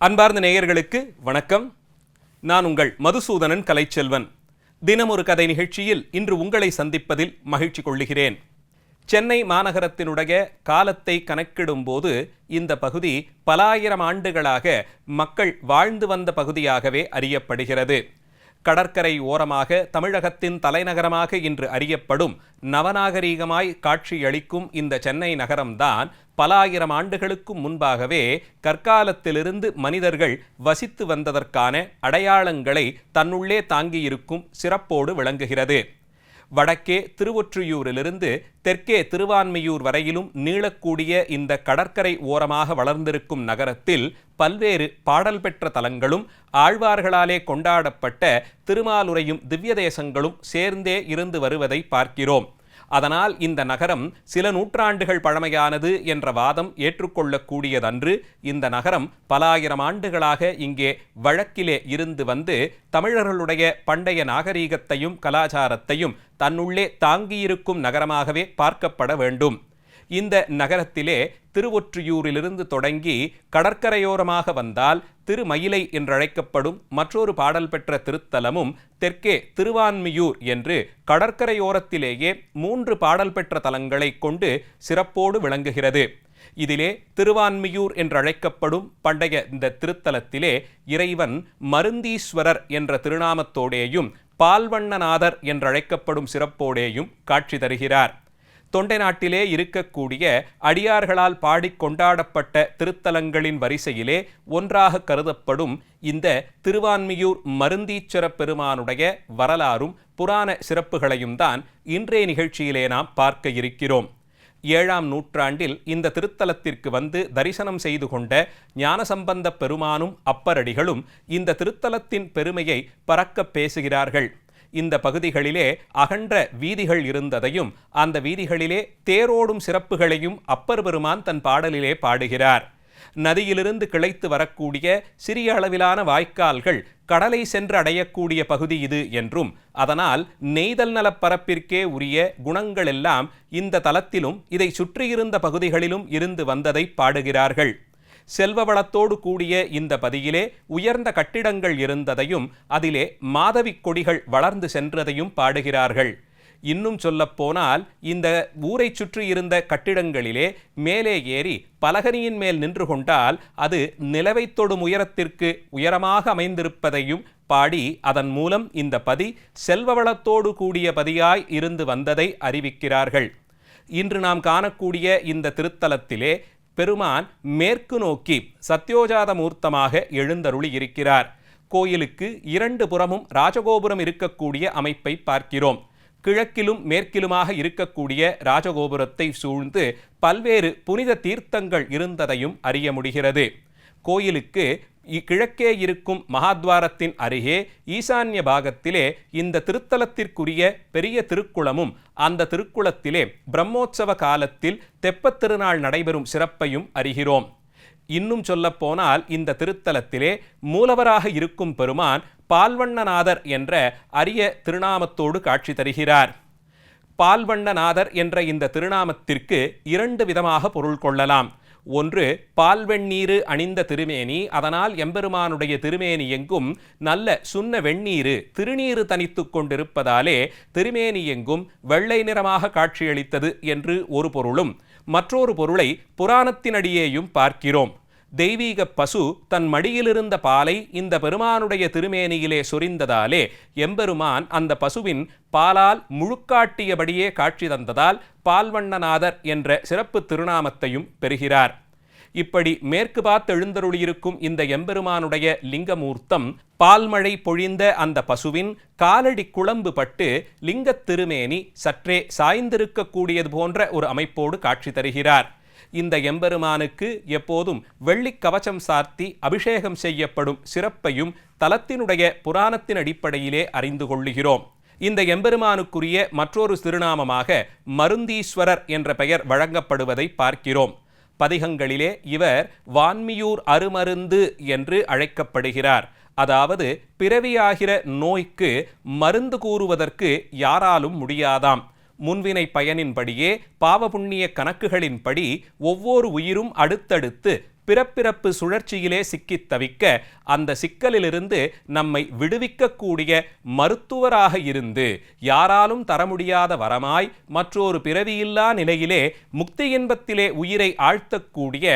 அன்பார்ந்த நேயர்களுக்கு வணக்கம். நான் உங்கள் மதுசூதனன் கலைச்செல்வன். தினம் ஒரு கதை நிகழ்ச்சியில் இன்று உங்களை சந்திப்பதில் மகிழ்ச்சி கொள்ளுகிறேன். சென்னை மாநகரத்தினுடைய காலத்தை கணக்கிடும்போது இந்த பகுதி பலாயிரம் ஆண்டுகளாக மக்கள் வாழ்ந்து வந்த பகுதியாகவே அறியப்படுகிறது. கடற்கரை ஓரமாக தமிழகத்தின் தலைநகரமாக இன்று அறியப்படும் நவநாகரீகமாய் காட்சியளிக்கும் இந்த சென்னை நகரம்தான் பல ஆயிரம் ஆண்டுகளுக்கும் முன்பாகவே கற்காலத்திலிருந்து மனிதர்கள் வசித்து வந்ததற்கான அடையாளங்களை தன்னுள்ளே தாங்கியிருக்கும் சிறப்போடு விளங்குகிறது. வடக்கே திருவொற்றியூரிலிருந்து தெற்கே திருவான்மையூர் வரையிலும் நீளக்கூடிய இந்த கடற்கரை ஓரமாக வளர்ந்திருக்கும் நகரத்தில் பல்வேறு பாடல் பெற்ற தலங்களும் ஆழ்வார்களாலே கொண்டாடப்பட்ட திருமாலுரையும் திவ்யதேசங்களும் சேர்ந்தே இருந்து வருவதை பார்க்கிறோம். அதனால் இந்த நகரம் சில நூற்றாண்டுகள் பழமையானது என்ற வாதம் ஏற்றுக்கொள்ளக்கூடியதன்று இந்த நகரம் பல ஆயிரம் ஆண்டுகளாக இங்கே வழக்கிலே இருந்து வந்து தமிழர்களுடைய பண்டைய நாகரீகத்தையும் கலாச்சாரத்தையும் தன்னுள்ளே தாங்கியிருக்கும் நகரமாகவே பார்க்கப்பட வேண்டும். இந்த நகரத்திலே திருவொற்றியூரிலிருந்து தொடங்கி கடற்கரையோரமாக வந்தால் திருமயிலை என்றழைக்கப்படும் மற்றொரு பாடல் பெற்ற திருத்தலமும் தெற்கே திருவான்மியூர் என்று கடற்கரையோரத்திலேயே மூன்று பாடல் பெற்ற தலங்களை கொண்டு சிறப்போடு விளங்குகிறது. இதிலே திருவான்மியூர் என்றழைக்கப்படும் பண்டைய இந்த திருத்தலத்திலே இறைவன் மருந்தீஸ்வரர் என்ற திருநாமத்தோடேயும் பால்வண்ணநாதர் என்றழைக்கப்படும் சிறப்போடேயும் காட்சி தருகிறார். தொண்டை நாட்டிலே இருக்கக்கூடிய அடியார்களால் பாடிக் கொண்டாடப்பட்ட திருத்தலங்களின் வரிசையிலே ஒன்றாக கருதப்படும் இந்த திருவான்மியூர் மருந்தீச்சர பெருமானுடைய வரலாறும் புராண சிறப்புகளையும் தான் இன்றைய நிகழ்ச்சியிலே நாம் பார்க்க இருக்கிறோம். ஏழாம் நூற்றாண்டில் இந்த திருத்தலத்திற்கு வந்து தரிசனம் செய்து கொண்ட ஞானசம்பந்த பெருமானும் அப்பரடிகளும் இந்த திருத்தலத்தின் பெருமையை பறக்க பேசுகிறார்கள். இந்த பகுதிகளிலே அகன்ற வீதிகள் இருந்ததையும் அந்த வீதிகளிலே தேரோடும் சிறப்புகளையும் அப்பர் பெருமான் தன் பாடலிலே பாடுகிறார். நதியிலிருந்து கிளைத்து வரக்கூடிய சிறிய அளவிலான வாய்க்கால்கள் கடலை சென்று அடையக்கூடிய பகுதி இது என்றும் அதனால் நெய்தல் நலப்பரப்பிற்கே உரிய குணங்கள் எல்லாம் இந்த தலத்திலும் இதை சுற்றியிருந்த பகுதிகளிலும் இருந்து வந்ததை பாடுகிறார்கள். செல்வ வளத்தோடு கூடிய இந்த பதியிலே உயர்ந்த கட்டிடங்கள் இருந்ததையும் அதிலே மாதவிக் கொடிகள் வளர்ந்து சென்றதையும் பாடுகிறார்கள். இன்னும் சொல்லப்போனால் இந்த ஊரை சுற்றி இருந்த கட்டிடங்களிலே மேலே ஏறி பலகனியின் மேல் நின்று கொண்டால் அது நிலவை தொடும் உயரத்திற்கு உயரமாக அமைந்திருப்பதையும் பாடி அதன் மூலம் இந்த பதி செல்வவளத்தோடு கூடிய பதியாய் இருந்து வந்ததை அறிவிக்கிறார்கள். இன்று நாம் காணக்கூடிய இந்த திருத்தலத்திலே பெருமான் மேற்கு நோக்கி சத்யோஜாத மூர்த்தமாக எழுந்தருளி இருக்கிறார் கோயிலுக்கு இரண்டு புறமும் ராஜகோபுரம் இருக்கக்கூடிய அமைப்பை பார்க்கிறோம். கிழக்கிலும் மேற்கிலுமாக இருக்கக்கூடிய ராஜகோபுரத்தை சூழ்ந்து பல்வேறு புனித தீர்த்தங்கள் இருந்ததையும் அறிய முடிகிறது. கோயிலுக்கு கிழக்கே இருக்கும் மகாத்வாரத்தின் அருகே ஈசான்ய பாகத்திலே இந்த திருத்தலத்திற்குரிய பெரிய திருக்குளமும் அந்த திருக்குளத்திலே பிரம்மோற்சவ காலத்தில் தெப்பத் திருநாள் நடைபெறும் சிறப்பையும் அறிகிறோம். இன்னும் சொல்லப்போனால் இந்த திருத்தலத்திலே மூலவராக இருக்கும் பெருமான் பால்வண்ணநாதர் என்ற அரிய திருநாமத்தோடு காட்சி தருகிறார். பால்வண்ணநாதர் என்ற இந்த திருநாமத்திற்கு இரண்டு விதமாக பொருள் கொள்ளலாம். ஒன்று பால்வெண்ணீரு அணிந்த திருமேனி அதனால் எம்பெருமானுடைய திருமேனி எங்கும் நல்ல சுண்ண வெண்ணீரு திருநீரு தனித்து கொண்டிருப்பதாலே திருமேனி எங்கும் வெள்ளை நிறமாக காட்சியளித்தது என்று ஒரு பொருளும். மற்றொரு பொருளை புராணத்தினடியேயும் பார்க்கிறோம். தெய்வீக பசு தன் மடியிலிருந்த பாலை இந்த பெருமானுடைய திருமேனியிலே சொரிந்ததாலே எம்பெருமான் அந்த பசுவின் பாலால் முழுக்காட்டியபடியே காட்சி தந்ததால் பால்வண்ணநாதர் என்ற சிறப்பு திருநாமத்தையும் பெறுகிறார். இப்படி மேற்கு பார்த்தெழுந்தருளியிருக்கும் இந்த எம்பெருமானுடைய லிங்கமூர்த்தம் பால்மழை பொழிந்த அந்த பசுவின் காலடி குழம்பு பட்டு லிங்கத் திருமேனி சற்றே சாய்ந்திருக்கக்கூடியது போன்ற ஒரு அமைப்போடு காட்சி தருகிறார். இந்த எம்பெருமானுக்கு எப்போதும் வெள்ளி கவச்சம் சார்த்தி அபிஷேகம் செய்யப்படும் சிறப்பையும் தலத்தினுடைய புராணத்தின் அடிப்படையிலே அறிந்து கொள்ளுகிறோம். இந்த எம்பெருமானுக்குரிய மற்றொரு திருநாமமாக மருந்தீஸ்வரர் என்ற பெயர் வழங்கப்படுவதை பார்க்கிறோம். பதிகங்களிலே இவர் வான்மியூர் அருமருந்து என்று அழைக்கப்படுகிறார். அதாவது பிறவியாகிற நோய்க்கு மருந்து கூறுவதற்கு யாராலும் முடியாதாம். முன்வினை பயனின்படியே பாவபுண்ணிய கணக்குகளின்படி ஒவ்வொரு உயிரும் அடுத்தடுத்து பிறப்பிறப்பு சுழற்சியிலே சிக்கித் தவிக்க அந்த சிக்கலிலிருந்து நம்மை விடுவிக்கக்கூடிய மருத்துவராக இருந்து யாராலும் தர முடியாத வரமாய் மற்றொரு பிறவியில்லா நிலையிலே முக்தி இன்பத்திலே உயிரை ஆழ்த்தக்கூடிய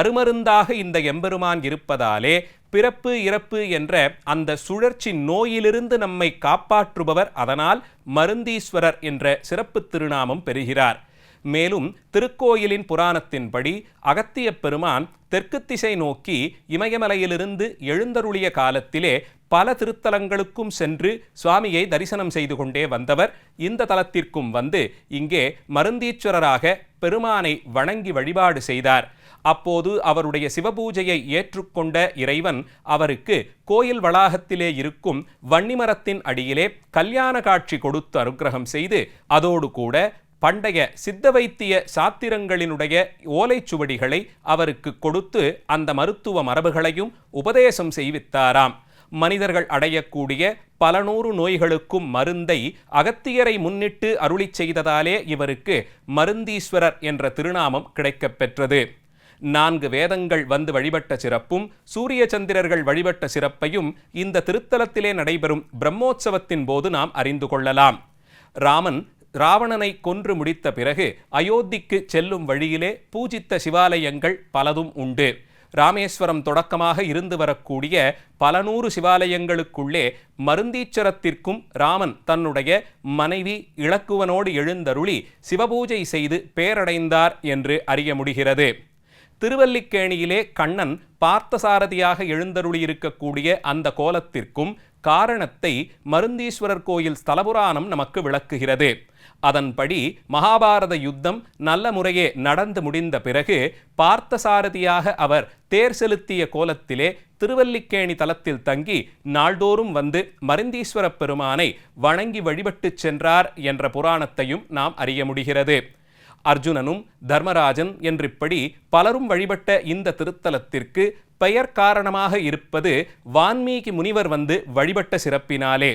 அருமருந்தாக இந்த எம்பெருமான் இருப்பதாலே பிறப்பு இறப்பு என்ற அந்த சுழற்சி நோயிலிருந்து நம்மை காப்பாற்றுபவர் அதனால் மருந்தீஸ்வரர் என்ற சிறப்பு திருநாமம் பெறுகிறார். மேலும் திருக்கோயிலின் புராணத்தின்படி அகத்திய பெருமான் தெற்கு திசை நோக்கி இமயமலையிலிருந்து எழுந்தருளிய காலத்திலே பல திருத்தலங்களுக்கும் சென்று சுவாமியை தரிசனம் செய்து கொண்டே வந்தவர். இந்த தலத்திற்கும் வந்து இங்கே மருந்தீஸ்வரராக பெருமானை வணங்கி வழிபாடு செய்தார். அப்போது அவருடைய சிவபூஜையை ஏற்றுக்கொண்ட இறைவன் அவருக்கு கோயில் வளாகத்திலே இருக்கும் வன்னிமரத்தின் அடியிலே கல்யாண காட்சி கொடுத்து அனுக்கிரகம் செய்து அதோடு கூட பண்டைய சித்த வைத்திய சாத்திரங்களினுடைய ஓலைச்சுவடிகளை அவருக்கு கொடுத்து அந்த மருத்துவ மரபுகளையும் உபதேசம் செய்வித்தாராம். மனிதர்கள் அடையக்கூடிய பல நூறு நோய்களுக்கும் மருந்தை அகத்தியரை முன்னிட்டு அருளிச் செய்ததாலே இவருக்கு மருந்தீஸ்வரர் என்ற திருநாமம் கிடைக்கப் பெற்றது. நான்கு வேதங்கள் வந்து வழிபட்ட சிறப்பும் சூரிய சந்திரர்கள் வழிபட்ட சிறப்பையும் இந்த திருத்தலத்திலே நடைபெறும் பிரம்மோற்சவத்தின் போது நாம் அறிந்து கொள்ளலாம். ராமன் ராவணனை கொன்று முடித்த பிறகு அயோத்திக்கு செல்லும் வழியிலே பூஜித்த சிவாலயங்கள் பலதும் உண்டு. ராமேஸ்வரம் தொடக்கமாக இருந்து வரக்கூடிய பல நூறு சிவாலயங்களுக்குள்ளே மருந்தீச்சரத்திற்கும் ராமன் தன்னுடைய மனைவி இளக்குவனோடு எழுந்தருளி சிவபூஜை செய்து பேரடைந்தார் என்று அறிய முடிகிறது. திருவல்லிக்கேணியிலே கண்ணன் பார்த்தசாரதியாக எழுந்தருளியிருக்கக்கூடிய அந்த கோலத்திற்கும் காரணத்தை மருந்தீஸ்வரர் கோயில் ஸ்தலபுராணம் நமக்கு விளக்குகிறது. அதன்படி மகாபாரத யுத்தம் நல்ல முறையே நடந்து முடிந்த பிறகு பார்த்தசாரதியாக அவர் தேர் செலுத்திய கோலத்திலே திருவல்லிக்கேணி தலத்தில் தங்கி நாள்தோறும் வந்து மருந்தீஸ்வரப் பெருமானை வணங்கி வழிபட்டுச் சென்றார் என்ற புராணத்தையும் நாம் அறிய முடிகிறது. அர்ஜுனனும் தர்மராஜன் என்றிப்படி பலரும் வழிபட்ட இந்த திருத்தலத்திற்கு பெயர் காரணமாக இருப்பது வான்மீகி முனிவர் வந்து வழிபட்ட சிறப்பினாலே.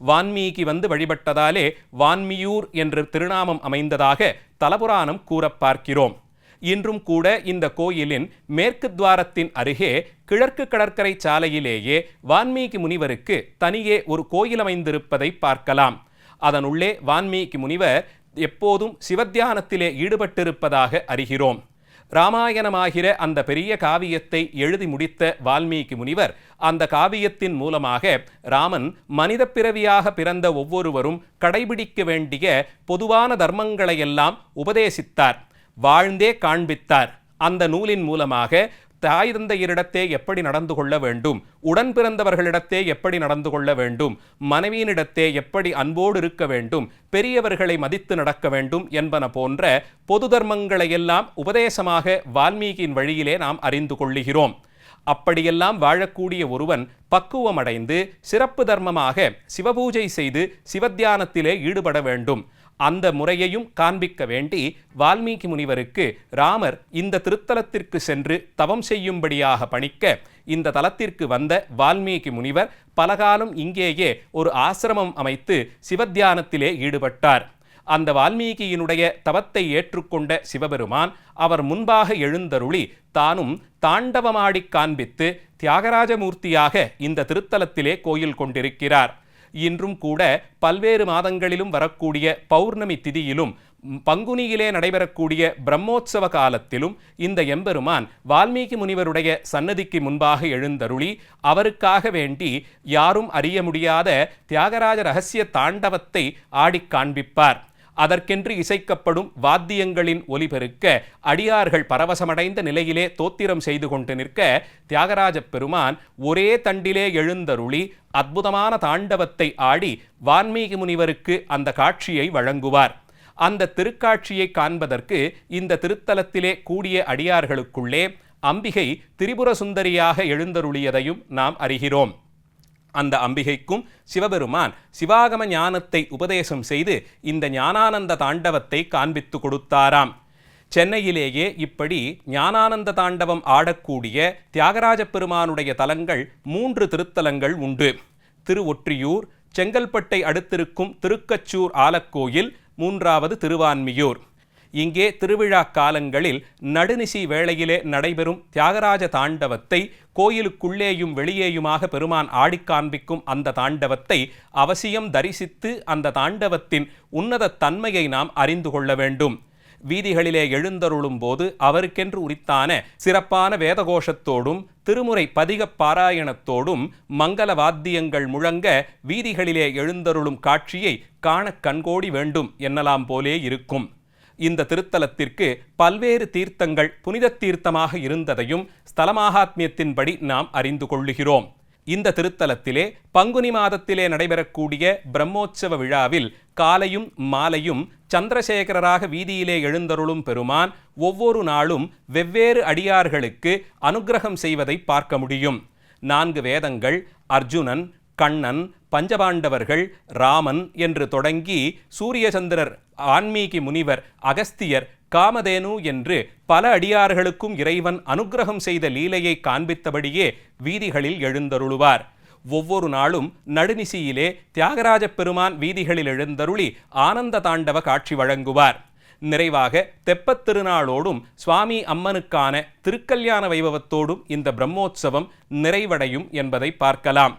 வான்மீகி வந்து வழிபட்டதாலே வான்மியூர் என்று திருநாமம் அமைந்ததாக தலபுராணம் கூற பார்க்கிறோம் இன்றும் கூட இந்த கோயிலின் மேற்கு துவாரத்தின் அருகே கிழக்கு கடற்கரை சாலையிலேயே வான்மீகி முனிவருக்கு தனியே ஒரு கோயில் அமைந்திருப்பதை பார்க்கலாம். அதனுள்ளே வான்மீகி முனிவர் எப்போதும் சிவத்தியானத்திலே ஈடுபட்டிருப்பதாக அறிகிறோம். ராமாயணமாகிற அந்த பெரிய காவியத்தை எழுதி முடித்த வால்மீகி முனிவர் அந்த காவியத்தின் மூலமாக ராமன் மனித பிறவியாக பிறந்த ஒவ்வொருவரும் கடைபிடிக்க வேண்டிய பொதுவான தர்மங்களையெல்லாம் உபதேசித்தார் வாழ்ந்தே காண்பித்தார். அந்த நூலின் மூலமாக தாய் தந்தையரிடத்தே எப்படி நடந்து கொள்ள வேண்டும்? உடன் பிறந்தவர்களிடத்தே எப்படி நடந்து கொள்ள வேண்டும்? மனைவியினிடத்தே எப்படி அன்போடு இருக்க வேண்டும்? பெரியவர்களை மதித்து நடக்க வேண்டும் என்பன போன்ற பொது தர்மங்களையெல்லாம் உபதேசமாக வால்மீகியின் வழியிலே நாம் அறிந்து கொள்ளுகிறோம். அப்படியெல்லாம் வாழக்கூடிய ஒருவன் பக்குவமடைந்து சிறப்பு தர்மமாக சிவபூஜை செய்து சிவத்தியானத்திலே ஈடுபட வேண்டும். அந்த முறையையும் காண்பிக்க வேண்டி வால்மீகி முனிவருக்கு ராமர் இந்த திருத்தலத்திற்கு சென்று தவம் செய்யும்படியாக பணிக்க இந்த தலத்திற்கு வந்த வால்மீகி முனிவர் பலகாலம் இங்கேயே ஒரு ஆசிரமம் அமைத்து சிவத்தியானத்திலே ஈடுபட்டார். அந்த வால்மீகியினுடைய தவத்தை ஏற்றுக்கொண்ட சிவபெருமான் அவர் முன்பாக எழுந்தருளி தானும் தாண்டவமாடி காண்பித்து தியாகராஜமூர்த்தியாக இந்த திருத்தலத்திலே கோயில் கொண்டிருக்கிறார். இன்றும் கூட பல்வேறு மாதங்களிலும் வரக்கூடிய பௌர்ணமி திதியிலும் பங்குனியிலே நடைபெறக்கூடிய பிரம்மோற்சவ காலத்திலும் இந்த எம்பெருமான் வால்மீகி முனிவருடைய சன்னதிக்கு முன்பாக எழுந்தருளி அவருக்காக வேண்டி யாரும் அறிய முடியாத தியாகராஜ ரகசிய தாண்டவத்தை ஆடிக் காண்பிப்பார். அதற்கென்று இசைக்கப்படும் வாத்தியங்களின் ஒலிபெருக்க அடியார்கள் பரவசமடைந்த நிலையிலே தோத்திரம் செய்து கொண்டு நிற்க தியாகராஜ பெருமான் ஒரே தண்டிலே எழுந்தருளி அற்புதமான தாண்டவத்தை ஆடி வான்மீகி முனிவருக்கு அந்த காட்சியை வழங்குவார். அந்த திருக்காட்சியை காண்பதற்கு இந்த திருத்தலத்திலே கூடிய அடியார்களுக்குள்ளே அம்பிகை திரிபுர சுந்தரியாக எழுந்தருளியதையும் நாம் அறிகிறோம். அந்த அம்பிகைக்கும் சிவபெருமான் சிவாகம ஞானத்தை உபதேசம் செய்து இந்த ஞானானந்த தாண்டவத்தை காண்பித்து கொடுத்தாராம். சென்னையிலேயே இப்படி ஞானானந்த தாண்டவம் ஆடக்கூடிய தியாகராஜ பெருமானுடைய தலங்கள் மூன்று திருத்தலங்கள் உண்டு. திருவொற்றியூர் செங்கல்பட்டை அடுத்திருக்கும் திருக்கச்சூர் ஆலக்கோயில் மூன்றாவது திருவான்மியூர். இங்கே திருவிழா காலங்களில் நடுநிசி வேளையிலே நடைபெறும் தியாகராஜ தாண்டவத்தை கோயிலுக்குள்ளேயும் வெளியேயுமாக பெருமான் ஆடிக் காண்பிக்கும் அந்த தாண்டவத்தை அவசியம் தரிசித்து அந்த தாண்டவத்தின் உன்னத தன்மையை நாம் அறிந்து கொள்ள வேண்டும். வீதிகளிலே எழுந்தருளும் போது அவருக்கென்று உரித்தான சிறப்பான வேதகோஷத்தோடும் திருமுறை பதிக பாராயணத்தோடும் மங்கள வாத்தியங்கள் முழங்க வீதிகளிலே எழுந்தருளும் காட்சியை காண கண்கோடி வேண்டும். என்னலாம் போலே இருக்கும். இந்த திருத்தலத்திற்கு பல்வேறு தீர்த்தங்கள் புனித தீர்த்தமாக இருந்ததையும் ஸ்தலமாகாத்மியத்தின்படி நாம் அறிந்து கொள்ளுகிறோம். இந்த திருத்தலத்திலே பங்குனி மாதத்திலே நடைபெறக்கூடிய பிரம்மோற்சவ விழாவில் காலையும் மாலையும் சந்திரசேகரராக வீதியிலே எழுந்தருளும் பெருமான் ஒவ்வொரு நாளும் வெவ்வேறு அடியார்களுக்கு அனுக்கிரகம் செய்வதை பார்க்க முடியும். நான்கு வேதங்கள் அர்ஜுனன் கண்ணன் பஞ்சபாண்டவர்கள் ராமன் என்று தொடங்கி சூரியசந்திரர் ஆன்மீகி முனிவர் அகஸ்தியர் காமதேனு என்று பல அடியார்களுக்கும் இறைவன் அனுக்கிரகம் செய்த லீலையை காண்பித்தபடியே வீதிகளில் எழுந்தருளுவார். ஒவ்வொரு நாளும் நடுநிசியிலே தியாகராஜ பெருமான் வீதிகளில் எழுந்தருளி ஆனந்த தாண்டவ காட்சி வழங்குவார். நிறைவாக தெப்பத் திருநாளோடும் சுவாமி அம்மனுக்கான திருக்கல்யாண வைபவத்தோடும் இந்த பிரம்மோற்சவம் நிறைவடையும் என்பதை பார்க்கலாம்.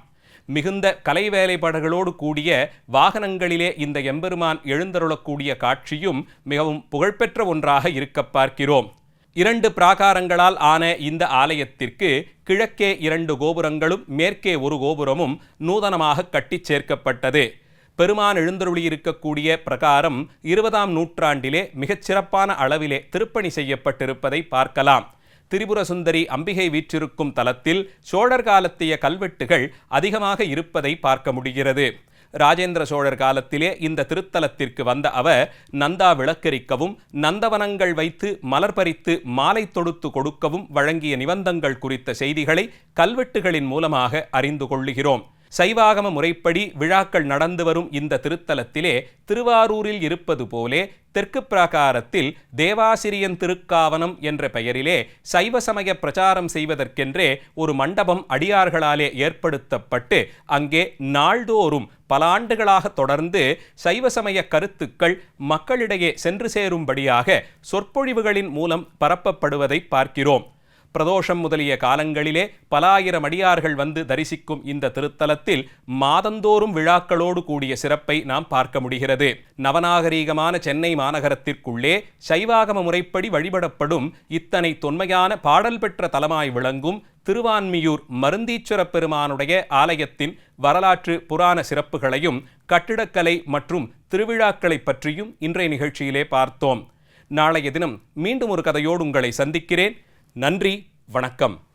மிகுந்த கலை வேலைப்பாடுகளோடு கூடிய வாகனங்களிலே இந்த எம்பெருமான் எழுந்தருளக்கூடிய காட்சியும் மிகவும் புகழ்பெற்ற ஒன்றாக இருக்க பார்க்கிறோம். இரண்டு பிராகாரங்களால் ஆன இந்த ஆலயத்திற்கு கிழக்கே இரண்டு கோபுரங்களும் மேற்கே ஒரு கோபுரமும் நூதனமாக கட்டிச் சேர்க்கப்பட்டது. பெருமான் எழுந்தருளியிருக்கக்கூடிய பிரகாரம் இருபதாம் நூற்றாண்டிலே மிகச் சிறப்பான அளவிலே திருப்பணி செய்யப்பட்டிருப்பதை பார்க்கலாம். திரிபுர சுந்தரி அம்பிகை வீற்றிருக்கும் தலத்தில் சோழர் காலத்திய கல்வெட்டுகள் அதிகமாக இருப்பதை பார்க்க முடிகிறது. ராஜேந்திர சோழர் காலத்திலே இந்த திருத்தலத்திற்கு வந்த அவர் நந்தா விளக்கரிக்கவும் நந்தவனங்கள் வைத்து மலர் பறித்து மாலை தொடுத்து கொடுக்கவும் வழங்கிய நிபந்தங்கள் குறித்த செய்திகளை கல்வெட்டுகளின் மூலமாக அறிந்து கொள்ளுகிறோம். சைவாகம முறைப்படி விழாக்கள் நடந்து வரும் இந்த திருத்தலத்திலே திருவாரூரில் இருப்பது போலே தெற்கு பிராகாரத்தில் தேவாசிரியன் திருக்காவனம் என்ற பெயரிலே சைவ சமய பிரச்சாரம் செய்வதற்கென்றே ஒரு மண்டபம் அடியார்களாலே ஏற்படுத்தப்பட்டு அங்கே நாள்தோறும் பல ஆண்டுகளாக தொடர்ந்து சைவ சமய கருத்துக்கள் மக்களிடையே சென்று சேரும்படியாக சொற்பொழிவுகளின் மூலம் பரப்பப்படுவதை பார்க்கிறோம். பிரதோஷம் முதலிய காலங்களிலே பலாயிரம் அடியார்கள் வந்து தரிசிக்கும் இந்த திருத்தலத்தில் மாதந்தோறும் விழாக்களோடு கூடிய சிறப்பை நாம் பார்க்க முடிகிறது. நவநாகரீகமான சென்னை மாநகரத்திற்குள்ளே சைவாகம முறைப்படி வழிபடப்படும் இத்தனை தொன்மையான பாடல் பெற்ற தலமாய் விளங்கும் திருவான்மியூர் மருந்தீஸ்வர பெருமானுடைய ஆலயத்தின் வரலாற்று புராண சிறப்புகளையும் கட்டிடக்கலை மற்றும் திருவிழாக்களை பற்றியும் இன்றைய நிகழ்ச்சியிலே பார்த்தோம். நாளைய தினம் மீண்டும் ஒரு கதையோடு உங்களை சந்திக்கிறேன். நன்றி வணக்கம்.